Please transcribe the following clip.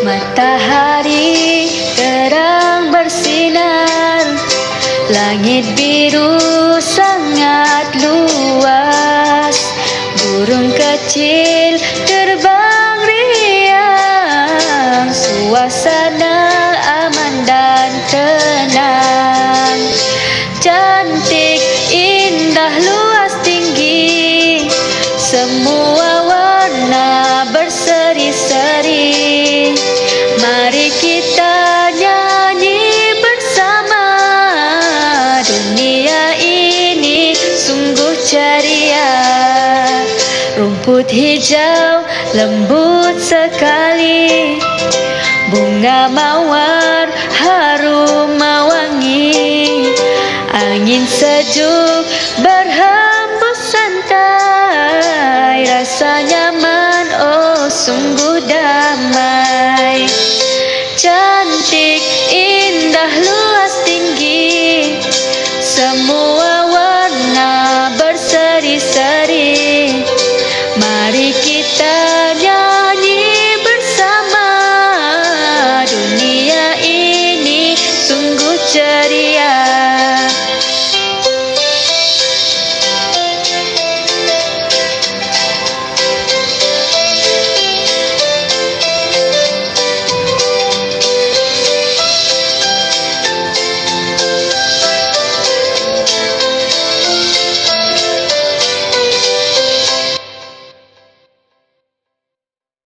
Matahari terang bersinar. Langit biru sangat luas. Burung kecil terbang riang. Suasana aman dan tenang. Cantik, indah, luas, tinggi. Semua ceria Rumput hijau lembut sekali. Bunga mawar harum mewangi Angin sejuk berhembus santai. Rasa nyaman oh sungguh damai কে তা